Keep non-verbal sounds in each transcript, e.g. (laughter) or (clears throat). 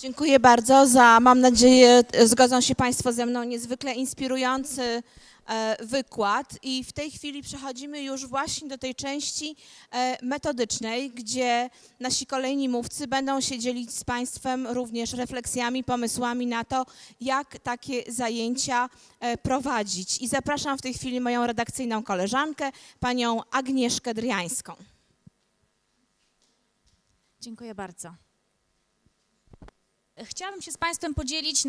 Dziękuję bardzo za, mam nadzieję, zgodzą się Państwo ze mną, niezwykle inspirujący e, wykład. I w tej chwili przechodzimy już właśnie do tej części e, metodycznej, gdzie nasi kolejni mówcy będą się dzielić z Państwem również refleksjami, pomysłami na to, jak takie zajęcia e, prowadzić. I zapraszam w tej chwili moją redakcyjną koleżankę, panią Agnieszkę Driańską. Dziękuję bardzo. Chciałabym się z Państwem podzielić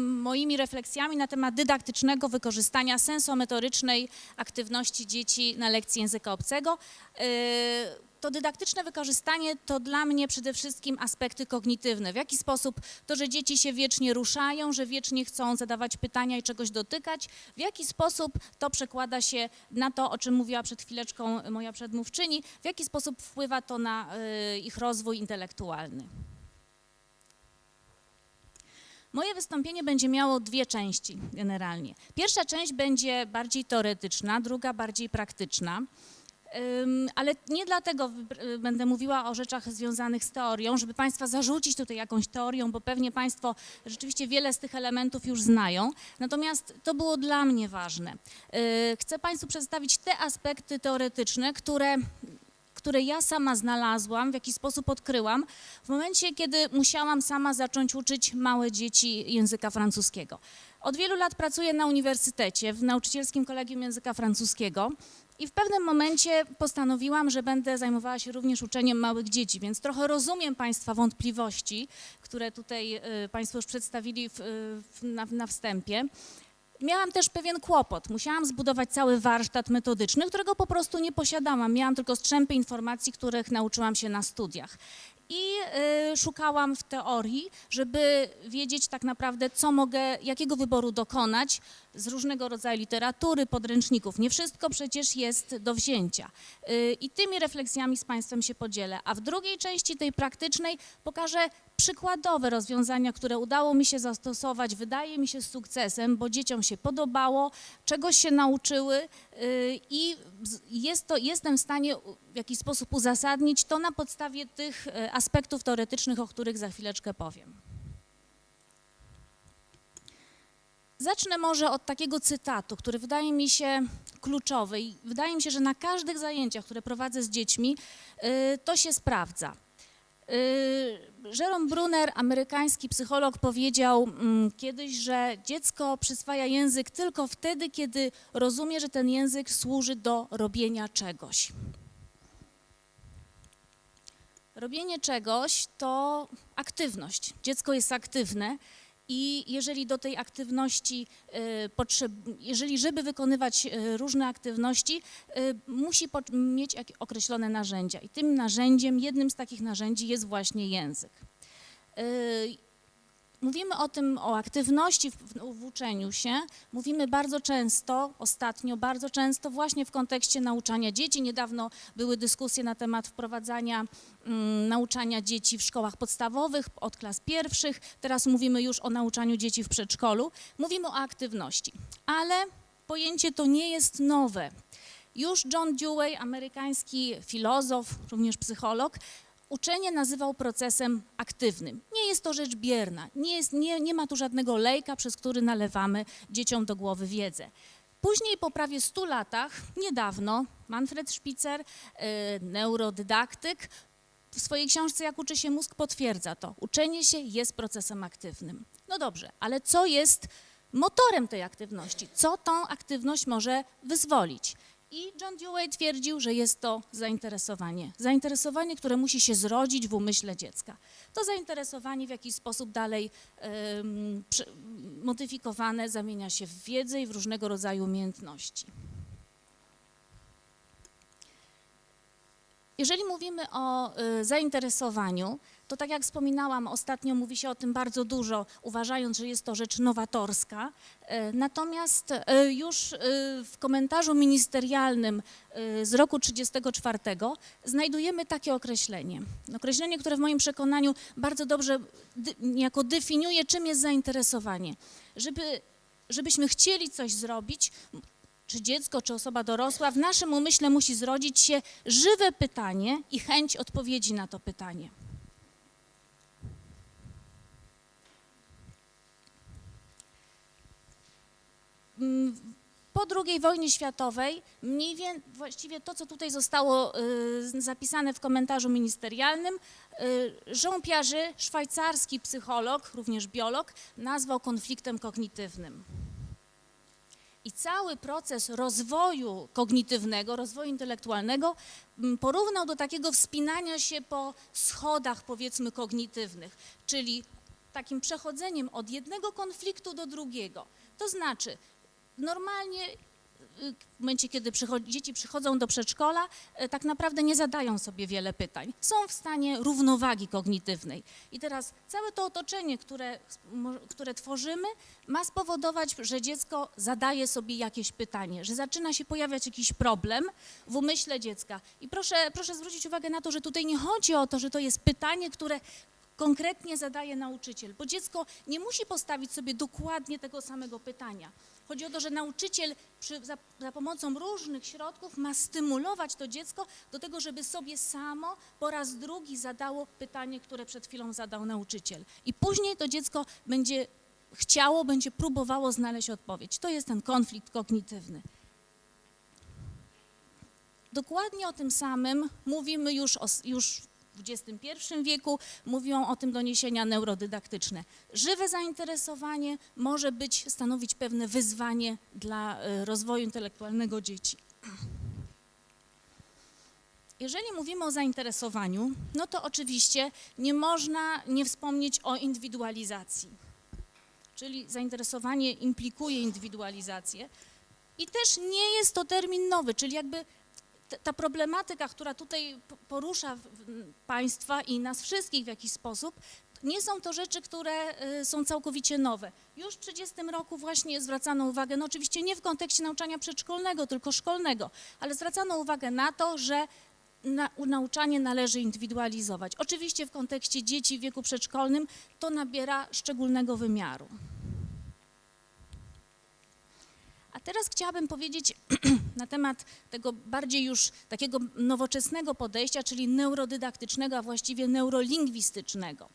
moimi refleksjami na temat dydaktycznego wykorzystania sensometorycznej aktywności dzieci na lekcji języka obcego. Yy, to dydaktyczne wykorzystanie to dla mnie przede wszystkim aspekty kognitywne. W jaki sposób to, że dzieci się wiecznie ruszają, że wiecznie chcą zadawać pytania i czegoś dotykać, w jaki sposób to przekłada się na to, o czym mówiła przed chwileczką moja przedmówczyni, w jaki sposób wpływa to na y, ich rozwój intelektualny. Moje wystąpienie będzie miało dwie części generalnie. Pierwsza część będzie bardziej teoretyczna, druga bardziej praktyczna. Ale nie dlatego y, będę mówiła o rzeczach związanych z teorią, żeby Państwa zarzucić tutaj jakąś teorią, bo pewnie Państwo rzeczywiście wiele z tych elementów już znają. Natomiast to było dla mnie ważne. Y, Chcę Państwu przedstawić te aspekty teoretyczne, które które ja sama znalazłam, w jaki sposób odkryłam, w momencie, kiedy musiałam sama zacząć uczyć małe dzieci języka francuskiego. Od wielu lat pracuję na uniwersytecie, w Nauczycielskim Kolegium Języka Francuskiego i w pewnym momencie postanowiłam, że będę zajmowała się również uczeniem małych dzieci, więc trochę rozumiem Państwa wątpliwości, które tutaj y, Państwo już przedstawili w, y, w, na, na wstępie. Miałam też pewien kłopot. Musiałam zbudować cały warsztat metodyczny, którego po prostu nie posiadałam. Miałam tylko strzępy informacji, których nauczyłam się na studiach. I y, szukałam w teorii, żeby wiedzieć tak naprawdę, co mogę, jakiego wyboru dokonać z różnego rodzaju literatury, podręczników. Nie wszystko przecież jest do wzięcia. Y, I tymi refleksjami z Państwem się podzielę. A w drugiej części, tej praktycznej, pokażę przykładowe rozwiązania, które udało mi się zastosować, wydaje mi się z sukcesem, bo dzieciom się podobało, czegoś się nauczyły y, i jest to, jestem w stanie w jakiś sposób uzasadnić to na podstawie tych y, aspektów teoretycznych, o których za chwileczkę powiem. Zacznę może od takiego cytatu, który wydaje mi się kluczowy i wydaje mi się, że na każdych zajęciach, które prowadzę z dziećmi, y, to się sprawdza. Y, Jerome Brunner, amerykański psycholog, powiedział mm, kiedyś, że dziecko przyswaja język tylko wtedy, kiedy rozumie, że ten język służy do robienia czegoś. Robienie czegoś to aktywność. Dziecko jest aktywne i jeżeli do tej aktywności, y, jeżeli żeby wykonywać y, różne aktywności, y, musi mieć określone narzędzia. I tym narzędziem, jednym z takich narzędzi jest właśnie język. Mówimy o tym, o aktywności w, w uczeniu się. Mówimy bardzo często, ostatnio bardzo często właśnie w kontekście nauczania dzieci. Niedawno były dyskusje na temat wprowadzania mm, nauczania dzieci w szkołach podstawowych od klas pierwszych. Teraz mówimy już o nauczaniu dzieci w przedszkolu. Mówimy o aktywności, ale pojęcie to nie jest nowe. Już John Dewey, amerykański filozof, również psycholog, uczenie nazywał procesem aktywnym. Nie jest to rzecz bierna, nie, jest, nie, nie ma tu żadnego lejka, przez który nalewamy dzieciom do głowy wiedzę. Później po prawie 100 latach, niedawno, Manfred Spitzer, y, neurodydaktyk, w swojej książce Jak uczy się mózg potwierdza to. Uczenie się jest procesem aktywnym. No dobrze, ale co jest motorem tej aktywności? Co tą aktywność może wyzwolić? I John Dewey twierdził, że jest to zainteresowanie. Zainteresowanie, które musi się zrodzić w umyśle dziecka. To zainteresowanie w jakiś sposób dalej modyfikowane zamienia się w wiedzę i w różnego rodzaju umiejętności. Jeżeli mówimy o y, zainteresowaniu, to tak jak wspominałam, ostatnio mówi się o tym bardzo dużo, uważając, że jest to rzecz nowatorska. Y, Natomiast y, już w komentarzu ministerialnym z roku 1934 znajdujemy takie określenie. Określenie, które w moim przekonaniu bardzo dobrze niejako definiuje, czym jest zainteresowanie. Żeby, żebyśmy chcieli coś zrobić, czy dziecko, czy osoba dorosła, w naszym umyśle musi zrodzić się żywe pytanie i chęć odpowiedzi na to pytanie. Mm, po II wojnie światowej, mniej więcej, właściwie to, co tutaj zostało y, zapisane w komentarzu ministerialnym, y, Jean Piaget, szwajcarski psycholog, również biolog, nazwał konfliktem kognitywnym. I cały proces rozwoju kognitywnego, rozwoju intelektualnego m, porównał do takiego wspinania się po schodach, powiedzmy, kognitywnych, czyli takim przechodzeniem od jednego konfliktu do drugiego. To znaczy, normalnie w momencie, kiedy przychodzi, dzieci przychodzą do przedszkola, y, tak naprawdę nie zadają sobie wiele pytań. Są w stanie równowagi kognitywnej. I teraz całe to otoczenie, które, które tworzymy, ma spowodować, że dziecko zadaje sobie jakieś pytanie, że zaczyna się pojawiać jakiś problem w umyśle dziecka. I proszę, proszę zwrócić uwagę na to, że tutaj nie chodzi o to, że to jest pytanie, które konkretnie zadaje nauczyciel, bo dziecko nie musi postawić sobie dokładnie tego samego pytania. Chodzi o to, że nauczyciel przy, za, za pomocą różnych środków ma stymulować to dziecko do tego, żeby sobie samo po raz drugi zadało pytanie, które przed chwilą zadał nauczyciel. I później to dziecko będzie chciało, będzie próbowało znaleźć odpowiedź. To jest ten konflikt kognitywny. Dokładnie o tym samym mówimy już, o, już w XXI wieku, mówią o tym doniesienia neurodydaktyczne. Żywe zainteresowanie może być, stanowić pewne wyzwanie dla e, rozwoju intelektualnego dzieci. Jeżeli mówimy o zainteresowaniu, no to oczywiście nie można nie wspomnieć o indywidualizacji. Czyli zainteresowanie implikuje indywidualizację. I też nie jest to termin nowy, czyli jakby ta problematyka, która tutaj porusza Państwa i nas wszystkich w jakiś sposób, nie są to rzeczy, które y, są całkowicie nowe. Już w 30 roku właśnie zwracano uwagę, no oczywiście nie w kontekście nauczania przedszkolnego, tylko szkolnego, ale zwracano uwagę na to, że na, nauczanie należy indywidualizować. Oczywiście w kontekście dzieci w wieku przedszkolnym to nabiera szczególnego wymiaru. A teraz chciałabym powiedzieć (clears throat) na temat tego bardziej już takiego nowoczesnego podejścia, czyli neurodydaktycznego, a właściwie neurolingwistycznego.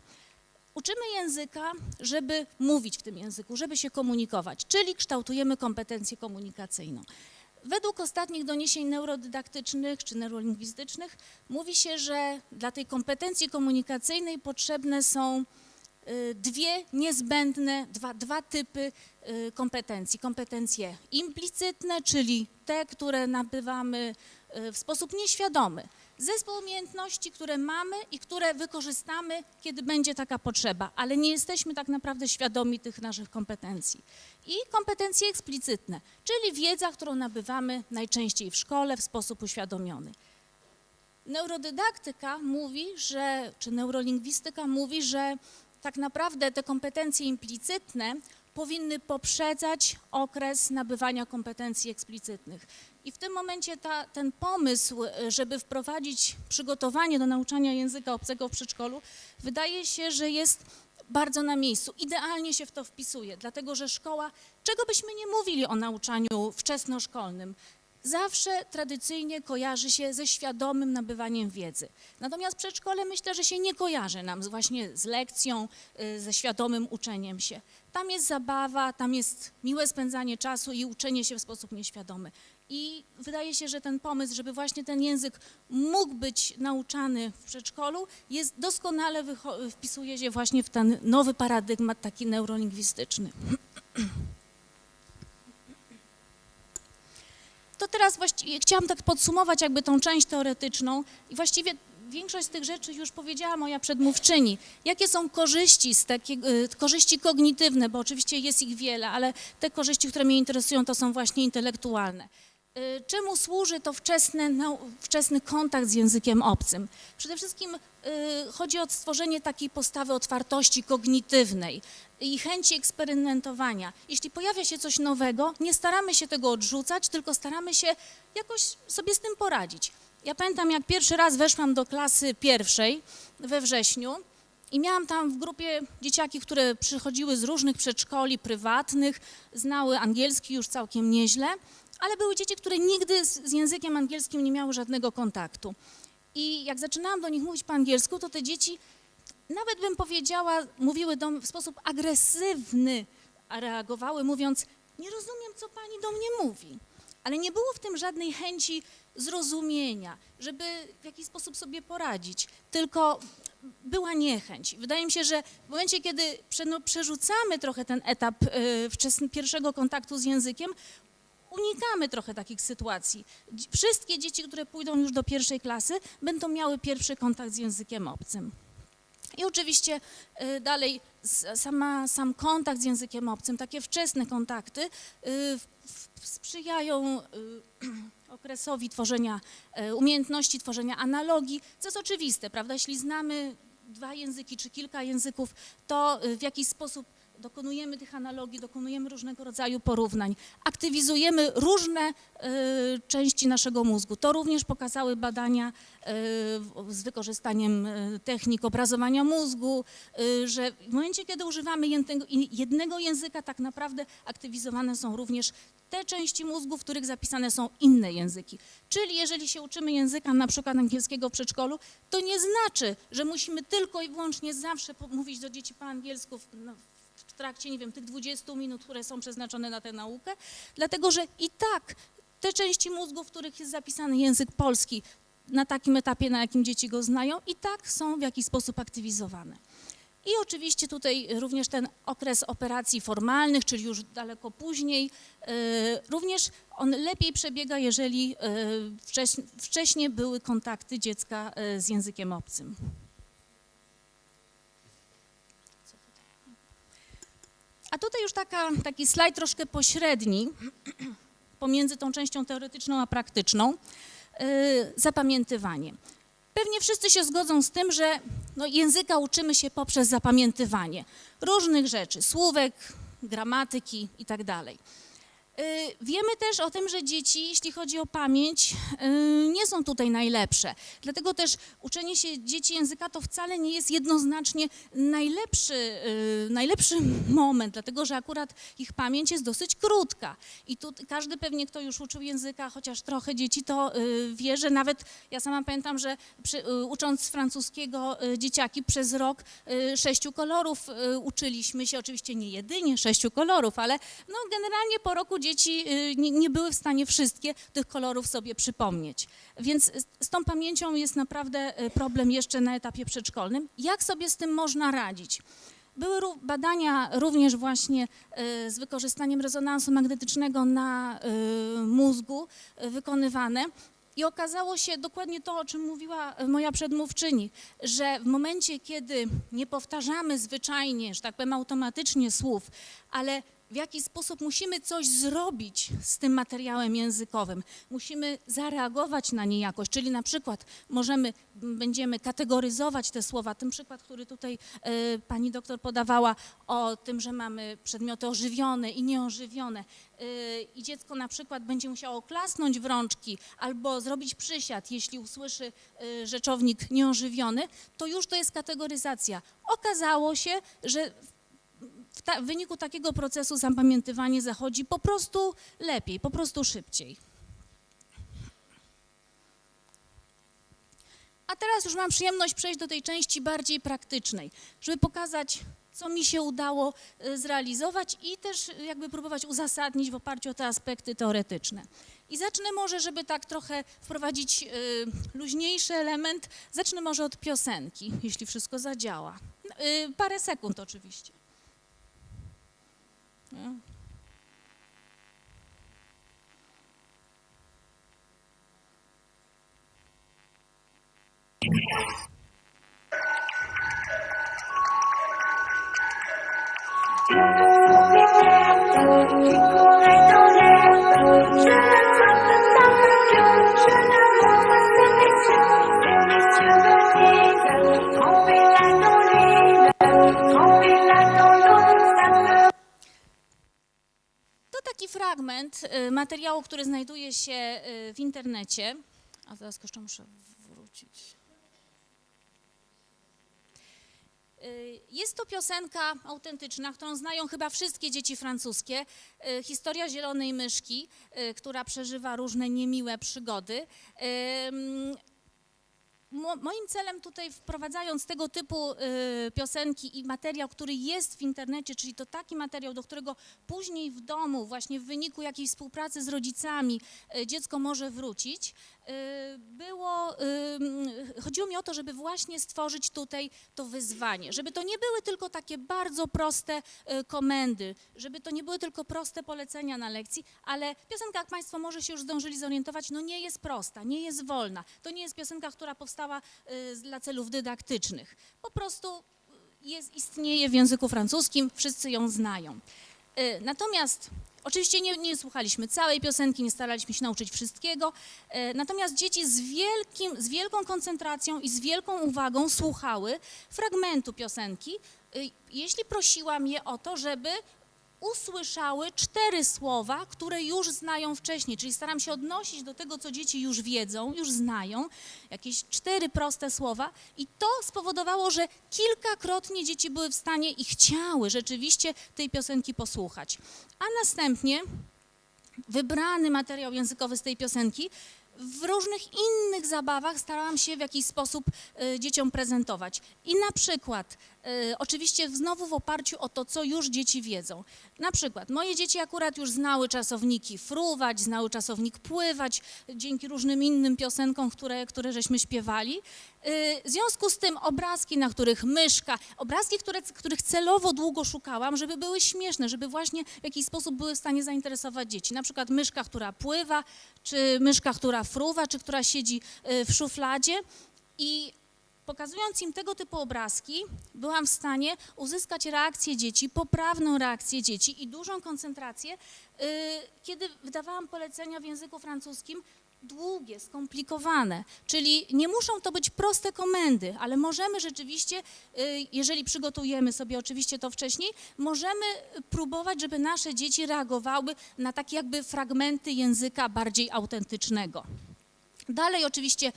Uczymy języka, żeby mówić w tym języku, żeby się komunikować, czyli kształtujemy kompetencję komunikacyjną. Według ostatnich doniesień neurodydaktycznych czy neurolingwistycznych mówi się, że dla tej kompetencji komunikacyjnej potrzebne są dwie niezbędne, dwa, dwa typy y, kompetencji. Kompetencje implicytne, czyli te, które nabywamy y, w sposób nieświadomy. Zespół umiejętności, które mamy i które wykorzystamy, kiedy będzie taka potrzeba, ale nie jesteśmy tak naprawdę świadomi tych naszych kompetencji. I kompetencje eksplicytne, czyli wiedza, którą nabywamy najczęściej w szkole w sposób uświadomiony. Neurodydaktyka mówi, że, czy neurolingwistyka mówi, że tak naprawdę te kompetencje implicytne powinny poprzedzać okres nabywania kompetencji eksplicytnych. I w tym momencie ta, ten pomysł, żeby wprowadzić przygotowanie do nauczania języka obcego w przedszkolu, wydaje się, że jest bardzo na miejscu. Idealnie się w to wpisuje, dlatego że szkoła, czego byśmy nie mówili o nauczaniu wczesnoszkolnym, zawsze tradycyjnie kojarzy się ze świadomym nabywaniem wiedzy. Natomiast przedszkole myślę, że się nie kojarzy nam właśnie z lekcją, y, ze świadomym uczeniem się. Tam jest zabawa, tam jest miłe spędzanie czasu i uczenie się w sposób nieświadomy. I wydaje się, że ten pomysł, żeby właśnie ten język mógł być nauczany w przedszkolu, jest doskonale wpisuje się właśnie w ten nowy paradygmat taki neurolingwistyczny. (clears throat) To teraz właściwie chciałam tak podsumować jakby tą część teoretyczną i właściwie większość z tych rzeczy już powiedziała moja przedmówczyni. Jakie są korzyści, z takiego, y, korzyści kognitywne, bo oczywiście jest ich wiele, ale te korzyści, które mnie interesują, to są właśnie intelektualne. Y, Czemu służy to wczesny, wczesny kontakt z językiem obcym? Przede wszystkim y, chodzi o stworzenie takiej postawy otwartości kognitywnej i chęci eksperymentowania. Jeśli pojawia się coś nowego, nie staramy się tego odrzucać, tylko staramy się jakoś sobie z tym poradzić. Ja pamiętam, jak pierwszy raz weszłam do klasy pierwszej we wrześniu i miałam tam w grupie dzieciaki, które przychodziły z różnych przedszkoli prywatnych, znały angielski już całkiem nieźle, ale były dzieci, które nigdy z, językiem angielskim nie miały żadnego kontaktu. I jak zaczynałam do nich mówić po angielsku, to te dzieci, nawet bym powiedziała, mówiły do mnie w sposób agresywny, reagowały mówiąc, nie rozumiem, co pani do mnie mówi. Ale nie było w tym żadnej chęci zrozumienia, żeby w jakiś sposób sobie poradzić, tylko była niechęć. Wydaje mi się, że w momencie, kiedy no, przerzucamy trochę ten etap y, pierwszego kontaktu z językiem, unikamy trochę takich sytuacji. Wszystkie dzieci, które pójdą już do pierwszej klasy, będą miały pierwszy kontakt z językiem obcym. I oczywiście y, dalej sama, sam kontakt z językiem obcym, takie wczesne kontakty y, sprzyjają y, (clears throat) okresowi tworzenia y, umiejętności, tworzenia analogii, co jest oczywiste, prawda? Jeśli znamy dwa języki czy kilka języków, to w jakiś sposób dokonujemy tych analogii, dokonujemy różnego rodzaju porównań, aktywizujemy różne y, części naszego mózgu. To również pokazały badania y, z wykorzystaniem y, technik obrazowania mózgu, że w momencie, kiedy używamy jednego języka, tak naprawdę aktywizowane są również te części mózgu, w których zapisane są inne języki. Czyli jeżeli się uczymy języka na przykład angielskiego w przedszkolu, to nie znaczy, że musimy tylko i wyłącznie zawsze mówić do dzieci po angielsku w, no, w trakcie, nie wiem, tych 20 minut, które są przeznaczone na tę naukę, dlatego że i tak te części mózgu, w których jest zapisany język polski na takim etapie, na jakim dzieci go znają, i tak są w jakiś sposób aktywizowane. I oczywiście tutaj również ten okres operacji formalnych, czyli już daleko później, y, również on lepiej przebiega, jeżeli y, wcześniej, były kontakty dziecka y, z językiem obcym. A tutaj już taka, taki slajd troszkę pośredni pomiędzy tą częścią teoretyczną a praktyczną. Zapamiętywanie. Pewnie wszyscy się zgodzą z tym, że no, języka uczymy się poprzez zapamiętywanie różnych rzeczy, słówek, gramatyki itd. Y, Wiemy też o tym, że dzieci, jeśli chodzi o pamięć, y, nie są tutaj najlepsze. Dlatego też uczenie się dzieci języka to wcale nie jest jednoznacznie najlepszy, y, najlepszy (laughs) moment, dlatego że akurat ich pamięć jest dosyć krótka. I tu każdy pewnie, kto już uczył języka, chociaż trochę dzieci, to wie, że nawet ja sama pamiętam, że przy, ucząc francuskiego dzieciaki przez rok sześciu kolorów uczyliśmy się, oczywiście nie jedynie sześciu kolorów, ale no, generalnie po roku dzieci y, nie, były w stanie wszystkie tych kolorów sobie przypomnieć. Więc z, tą pamięcią jest naprawdę y, problem jeszcze na etapie przedszkolnym. Jak sobie z tym można radzić? Były badania również właśnie y, z wykorzystaniem rezonansu magnetycznego na mózgu wykonywane. I okazało się dokładnie to, o czym mówiła moja przedmówczyni, że w momencie, kiedy nie powtarzamy zwyczajnie, że tak powiem automatycznie słów, ale w jaki sposób musimy coś zrobić z tym materiałem językowym, musimy zareagować na nie jakoś, czyli na przykład możemy, będziemy kategoryzować te słowa, ten przykład, który tutaj e, pani doktor podawała o tym, że mamy przedmioty ożywione i nieożywione. E, i dziecko na przykład będzie musiało klasnąć w rączki albo zrobić przysiad, jeśli usłyszy e, rzeczownik nieożywiony, to już to jest kategoryzacja. Okazało się, że w, ta, w wyniku takiego procesu zapamiętywanie zachodzi po prostu lepiej, po prostu szybciej. A teraz już mam przyjemność przejść do tej części bardziej praktycznej, żeby pokazać, co mi się udało y, zrealizować i też jakby próbować uzasadnić w oparciu o te aspekty teoretyczne. I zacznę może, żeby tak trochę wprowadzić y, luźniejszy element, zacznę może od piosenki, jeśli wszystko zadziała. Y, parę sekund oczywiście. No. Qui fragment y, materiału, który znajduje się y, w internecie. A teraz jeszcze muszę wrócić. Y, Jest to piosenka autentyczna, którą znają chyba wszystkie dzieci francuskie. Historia zielonej myszki, która przeżywa różne niemiłe przygody. Moim celem tutaj wprowadzając tego typu y, piosenki i materiał, który jest w internecie, czyli to taki materiał, do którego później w domu, właśnie w wyniku jakiejś współpracy z rodzicami y, dziecko może wrócić, było, y, chodziło mi o to, żeby właśnie stworzyć tutaj to wyzwanie, żeby to nie były tylko takie bardzo proste y, komendy, żeby to nie były tylko proste polecenia na lekcji, ale piosenka, jak Państwo może się już zdążyli zorientować, no nie jest prosta, nie jest wolna. To nie jest piosenka, która powstała y, dla celów dydaktycznych. Po prostu y, jest, istnieje w języku francuskim, wszyscy ją znają. Y, Natomiast oczywiście nie, nie słuchaliśmy całej piosenki, nie staraliśmy się nauczyć wszystkiego, y, natomiast dzieci z, wielkim, z wielką koncentracją i z wielką uwagą słuchały fragmentu piosenki, y, jeśli prosiłam je o to, żeby usłyszały cztery słowa, które już znają wcześniej, czyli staram się odnosić do tego, co dzieci już wiedzą, już znają, jakieś cztery proste słowa i to spowodowało, że kilkakrotnie dzieci były w stanie i chciały rzeczywiście tej piosenki posłuchać. A następnie wybrany materiał językowy z tej piosenki w różnych innych zabawach starałam się w jakiś sposób y, dzieciom prezentować. I na przykład, oczywiście znowu w oparciu o to, co już dzieci wiedzą. Na przykład, moje dzieci akurat już znały czasowniki fruwać, znały czasownik pływać, dzięki różnym innym piosenkom, które, które żeśmy śpiewali. Y, W związku z tym obrazki, na których myszka, obrazki, które, których celowo długo szukałam, żeby były śmieszne, żeby właśnie w jakiś sposób były w stanie zainteresować dzieci. Na przykład myszka, która pływa, czy myszka, która fruwa, czy która siedzi y, w szufladzie. I pokazując im tego typu obrazki, byłam w stanie uzyskać reakcję dzieci, poprawną reakcję dzieci i dużą koncentrację, y, kiedy wydawałam polecenia w języku francuskim długie, skomplikowane. Czyli nie muszą to być proste komendy, ale możemy rzeczywiście, y, jeżeli przygotujemy sobie oczywiście to wcześniej, możemy próbować, żeby nasze dzieci reagowały na takie jakby fragmenty języka bardziej autentycznego. Dalej oczywiście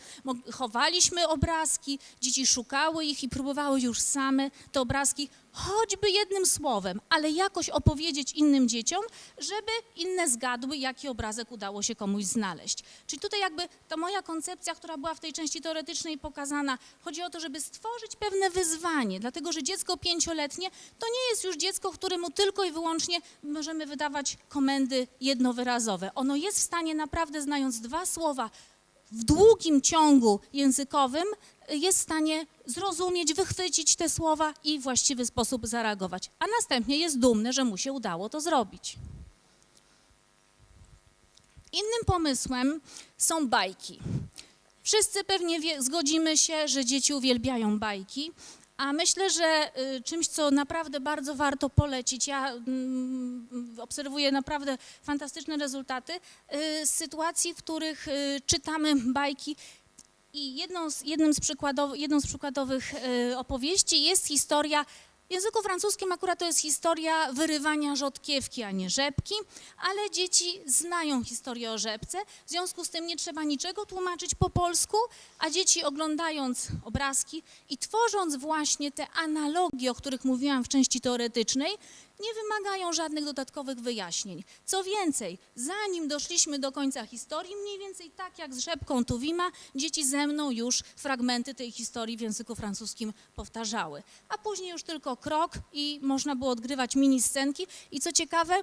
chowaliśmy obrazki, dzieci szukały ich i próbowały już same te obrazki, choćby jednym słowem, ale jakoś opowiedzieć innym dzieciom, żeby inne zgadły, jaki obrazek udało się komuś znaleźć. Czyli tutaj jakby ta moja koncepcja, która była w tej części teoretycznej pokazana, chodzi o to, żeby stworzyć pewne wyzwanie, dlatego że dziecko pięcioletnie to nie jest już dziecko, któremu tylko i wyłącznie możemy wydawać komendy jednowyrazowe. Ono jest w stanie naprawdę, znając dwa słowa, w długim ciągu językowym jest w stanie zrozumieć, wychwycić te słowa i w właściwy sposób zareagować. A następnie jest dumny, że mu się udało to zrobić. Innym pomysłem są bajki. Wszyscy pewnie zgodzimy się, że dzieci uwielbiają bajki, a myślę, że y, czymś, co naprawdę bardzo warto polecić, ja mm, obserwuję naprawdę fantastyczne rezultaty, y, sytuacji, w których y, czytamy bajki i jedną z, jednym z przykładow, jedną z przykładowych opowieści jest historia, w języku francuskim akurat to jest historia wyrywania rzodkiewki, a nie rzepki, ale dzieci znają historię o rzepce, w związku z tym nie trzeba niczego tłumaczyć po polsku, a dzieci oglądając obrazki i tworząc właśnie te analogie, o których mówiłam w części teoretycznej, nie wymagają żadnych dodatkowych wyjaśnień. Co więcej, zanim doszliśmy do końca historii, mniej więcej tak jak z rzepką Tuwima, dzieci ze mną już fragmenty tej historii w języku francuskim powtarzały. A później już tylko krok i można było odgrywać mini scenki. I co ciekawe,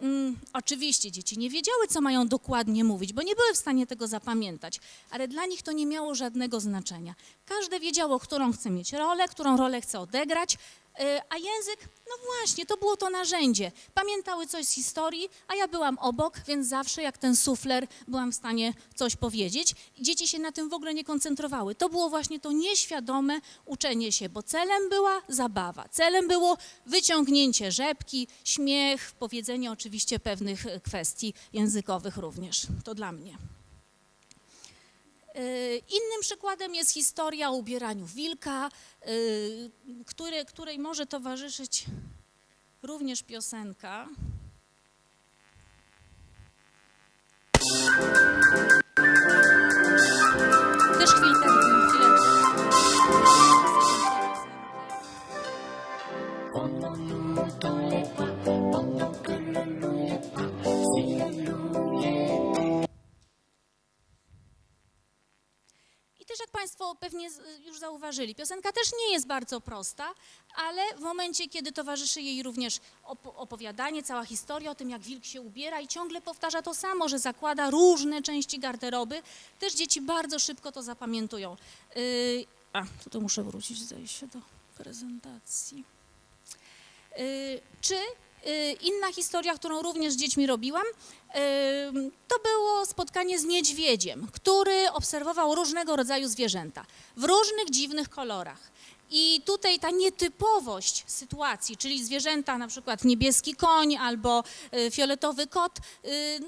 Mm, oczywiście dzieci nie wiedziały, co mają dokładnie mówić, bo nie były w stanie tego zapamiętać, ale dla nich to nie miało żadnego znaczenia. Każde wiedziało, którą chce mieć rolę, którą rolę chce odegrać, yy, a język, no właśnie, to było to narzędzie. Pamiętały coś z historii, a ja byłam obok, więc zawsze jak ten sufler byłam w stanie coś powiedzieć. Dzieci się na tym w ogóle nie koncentrowały. To było właśnie to nieświadome uczenie się, bo celem była zabawa. Celem było wyciągnięcie rzepki, śmiech, powiedzenie oczywiście pewnych e, kwestii językowych również. To dla mnie. Yy, Innym przykładem jest historia o ubieraniu wilka, yy, który, której może towarzyszyć również piosenka. Państwo pewnie z- już zauważyli, piosenka też nie jest bardzo prosta, ale w momencie, kiedy towarzyszy jej również op- opowiadanie, cała historia o tym, jak wilk się ubiera i ciągle powtarza to samo, że zakłada różne części garderoby, też dzieci bardzo szybko to zapamiętują. Yy, a, tutaj muszę wrócić, zdaje się, do prezentacji. Y, Czy y, inna historia, którą również z dziećmi robiłam, y, to było spotkanie z niedźwiedziem, który obserwował różnego rodzaju zwierzęta w różnych dziwnych kolorach. I tutaj ta nietypowość sytuacji, czyli zwierzęta, na przykład niebieski koń albo y, fioletowy kot, y,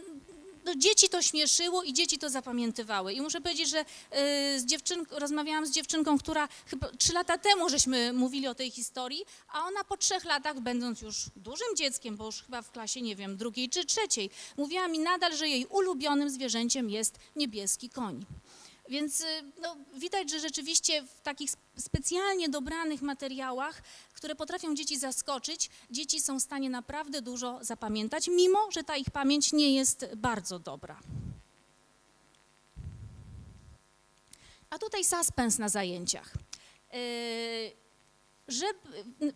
no, dzieci to śmieszyło i dzieci to zapamiętywały. I muszę powiedzieć, że y, z dziewczyn, rozmawiałam z dziewczynką, która chyba trzy lata temu żeśmy mówili o tej historii, a ona po trzech latach, będąc już dużym dzieckiem, bo już chyba w klasie, nie wiem, drugiej czy trzeciej, mówiła mi nadal, że jej ulubionym zwierzęciem jest niebieski koń. Więc y, no, widać, że rzeczywiście w takich sp- specjalnie dobranych materiałach, które potrafią dzieci zaskoczyć, dzieci są w stanie naprawdę dużo zapamiętać, mimo że ta ich pamięć nie jest bardzo dobra. A tutaj suspens na zajęciach. Yy, żeby,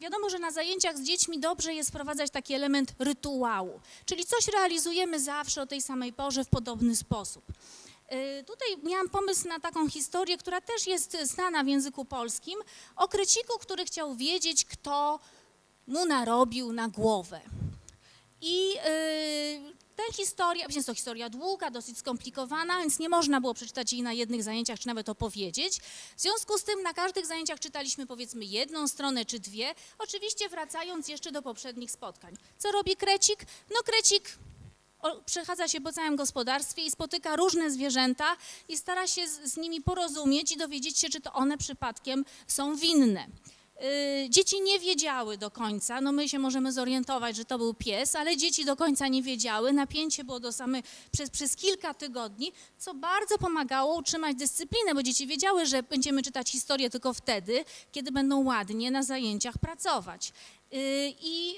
wiadomo, że na zajęciach z dziećmi dobrze jest wprowadzać taki element rytuału, czyli coś realizujemy zawsze o tej samej porze w podobny sposób. Y, Tutaj miałam pomysł na taką historię, która też jest znana w języku polskim, o kryciku, który chciał wiedzieć, kto mu narobił na głowę. I y, ta historia, jest to historia długa, dosyć skomplikowana, więc nie można było przeczytać jej na jednych zajęciach, czy nawet opowiedzieć. W związku z tym na każdych zajęciach czytaliśmy powiedzmy jedną stronę czy dwie, oczywiście wracając jeszcze do poprzednich spotkań. Co robi krecik? No krecik przechadza się po całym gospodarstwie i spotyka różne zwierzęta i stara się z, z nimi porozumieć i dowiedzieć się, czy to one przypadkiem są winne. Y, Dzieci nie wiedziały do końca, no my się możemy zorientować, że to był pies, ale dzieci do końca nie wiedziały. Napięcie było do samych przez, przez kilka tygodni, co bardzo pomagało utrzymać dyscyplinę, bo dzieci wiedziały, że będziemy czytać historię tylko wtedy, kiedy będą ładnie na zajęciach pracować. Y, I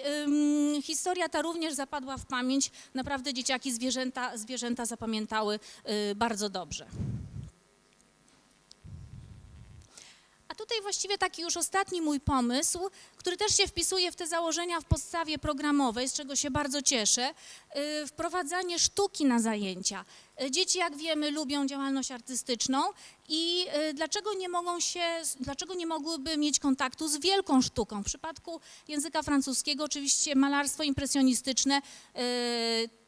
historia ta również zapadła w pamięć. Naprawdę dzieciaki zwierzęta, zwierzęta zapamiętały y, bardzo dobrze. A tutaj właściwie taki już ostatni mój pomysł, który też się wpisuje w te założenia w podstawie programowej, z czego się bardzo cieszę, y, wprowadzanie sztuki na zajęcia. Y, Dzieci, jak wiemy, lubią działalność artystyczną i y, dlaczego nie mogą się, dlaczego nie mogłyby mieć kontaktu z wielką sztuką? W przypadku języka francuskiego oczywiście malarstwo impresjonistyczne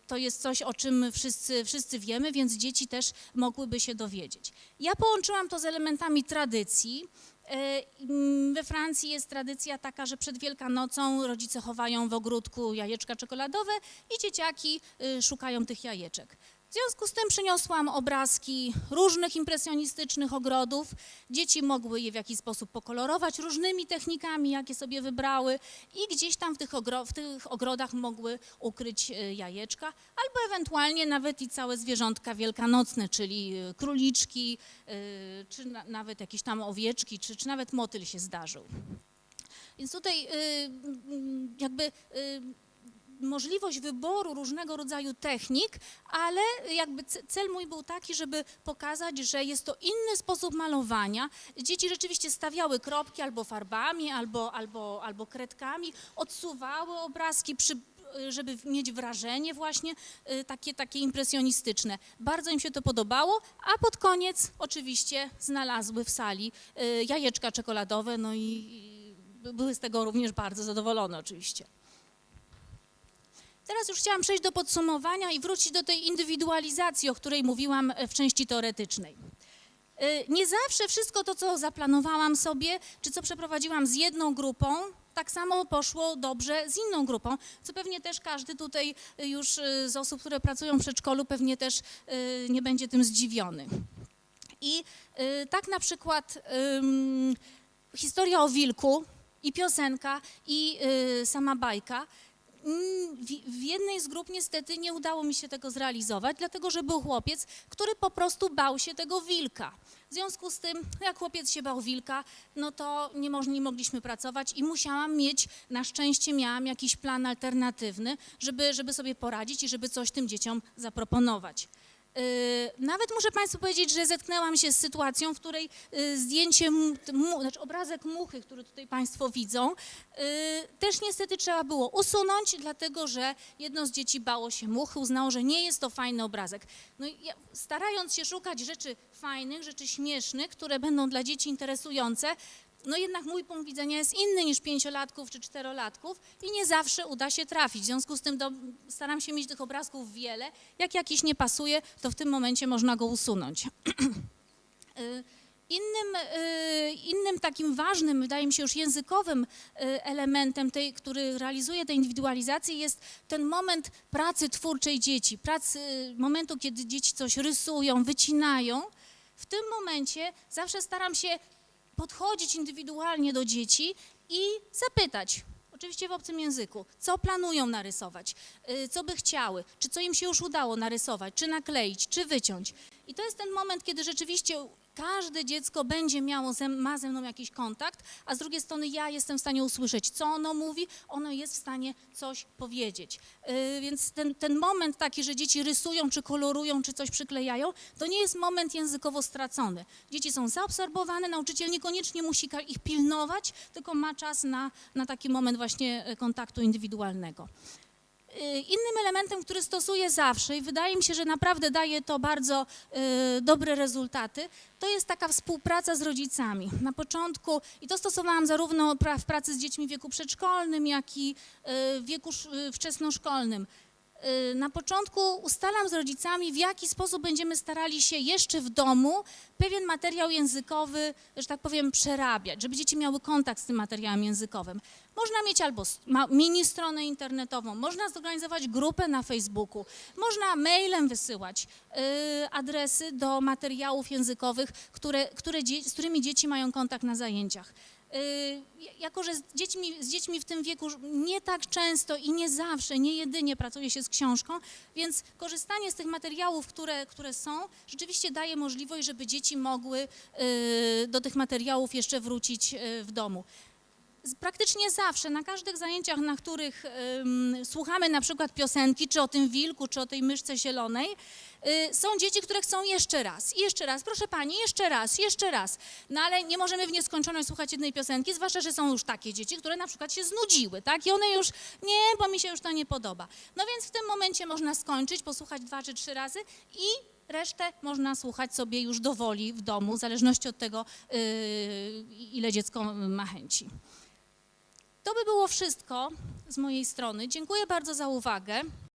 to jest coś, o czym wszyscy, wszyscy wiemy, więc dzieci też mogłyby się dowiedzieć. Ja połączyłam to z elementami tradycji. E, mm, We Francji jest tradycja taka, że przed Wielkanocą rodzice chowają w ogródku jajeczka czekoladowe i dzieciaki y, szukają tych jajeczek. W związku z tym przyniosłam obrazki różnych impresjonistycznych ogrodów. Dzieci mogły je w jakiś sposób pokolorować różnymi technikami, jakie sobie wybrały i gdzieś tam w tych, w tych ogrodach mogły ukryć y, jajeczka, albo ewentualnie nawet i całe zwierzątka wielkanocne, czyli y, króliczki, y, czy na, nawet jakieś tam owieczki, czy, czy nawet motyl się zdarzył. Więc tutaj jakby możliwość wyboru różnego rodzaju technik, ale jakby ce- cel mój był taki, żeby pokazać, że jest to inny sposób malowania. Dzieci rzeczywiście stawiały kropki albo farbami, albo, albo, albo kredkami, odsuwały obrazki przy żeby mieć wrażenie właśnie y, takie, takie impresjonistyczne. Bardzo im się to podobało, a pod koniec oczywiście znalazły w sali y, jajeczka czekoladowe, no i były z tego również bardzo zadowolone oczywiście. Teraz już chciałam przejść do podsumowania i wrócić do tej indywidualizacji, o której mówiłam e, w części teoretycznej. Y, Nie zawsze wszystko to, co zaplanowałam sobie, czy co przeprowadziłam z jedną grupą, tak samo poszło dobrze z inną grupą, co pewnie też każdy tutaj y, już z osób, które pracują w przedszkolu, pewnie też nie będzie tym zdziwiony. I tak na przykład historia o wilku i piosenka i sama bajka. Mm, W, jednej z grup niestety nie udało mi się tego zrealizować, dlatego że był chłopiec, który po prostu bał się tego wilka. W związku z tym, jak chłopiec się bał wilka, no to nie, moż, nie mogliśmy pracować i musiałam mieć, na szczęście miałam jakiś plan alternatywny, żeby, żeby sobie poradzić i żeby coś tym dzieciom zaproponować. Y, Nawet muszę Państwu powiedzieć, że zetknęłam się z sytuacją, w której y, zdjęcie, znaczy obrazek muchy, który tutaj Państwo widzą, y, też niestety trzeba było usunąć, dlatego że jedno z dzieci bało się muchy, uznało, że nie jest to fajny obrazek. No i starając się szukać rzeczy fajnych, rzeczy śmiesznych, które będą dla dzieci interesujące, no jednak mój punkt widzenia jest inny niż pięciolatków czy czterolatków i nie zawsze uda się trafić. W związku z tym do, staram się mieć tych obrazków wiele. Jak jakiś nie pasuje, to w tym momencie można go usunąć. (clears throat) Y, Innym, y, innym takim ważnym, wydaje mi się już językowym y, elementem, tej, który realizuje tę indywidualizację jest ten moment pracy twórczej dzieci, pracy, momentu, kiedy dzieci coś rysują, wycinają. W tym momencie zawsze staram się podchodzić indywidualnie do dzieci i zapytać, oczywiście w obcym języku, co planują narysować, y, co by chciały, czy co im się już udało narysować, czy nakleić, czy wyciąć. I to jest ten moment, kiedy rzeczywiście każde dziecko będzie miało, ze, ma ze mną jakiś kontakt, a z drugiej strony ja jestem w stanie usłyszeć, co ono mówi, ono jest w stanie coś powiedzieć. Yy, więc ten, ten moment taki, że dzieci rysują, czy kolorują, czy coś przyklejają, to nie jest moment językowo stracony. Dzieci są zaobserwowane, nauczyciel niekoniecznie musi ich pilnować, tylko ma czas na, na taki moment właśnie e, kontaktu indywidualnego. Y, Innym elementem, który stosuję zawsze i wydaje mi się, że naprawdę daje to bardzo y, dobre rezultaty, to jest taka współpraca z rodzicami. Na początku, i to stosowałam zarówno w pracy z dziećmi w wieku przedszkolnym, jak i y, w wieku sz- wczesnoszkolnym. Y, Na początku ustalam z rodzicami, w jaki sposób będziemy starali się jeszcze w domu pewien materiał językowy, że tak powiem, przerabiać, żeby dzieci miały kontakt z tym materiałem językowym. Można mieć albo mini stronę internetową, można zorganizować grupę na Facebooku, można mailem wysyłać y, adresy do materiałów językowych, które, które z którymi dzieci mają kontakt na zajęciach. Y, jako, że z dziećmi, z dziećmi w tym wieku nie tak często i nie zawsze, nie jedynie pracuje się z książką, więc korzystanie z tych materiałów, które, które są, rzeczywiście daje możliwość, żeby dzieci mogły y, do tych materiałów jeszcze wrócić y, w domu. Praktycznie zawsze, na każdych zajęciach, na których słuchamy na przykład piosenki, czy o tym wilku, czy o tej myszce zielonej, y, są dzieci, które chcą jeszcze raz, jeszcze raz, proszę pani, jeszcze raz, jeszcze raz. No ale nie możemy w nieskończoność słuchać jednej piosenki, zwłaszcza, że są już takie dzieci, które na przykład się znudziły, tak? I one już, nie, bo mi się już to nie podoba. No więc w tym momencie można skończyć, posłuchać dwa czy trzy razy i resztę można słuchać sobie już do woli w domu, w zależności od tego, y, ile dziecko ma chęci. To by było wszystko z mojej strony. Dziękuję bardzo za uwagę.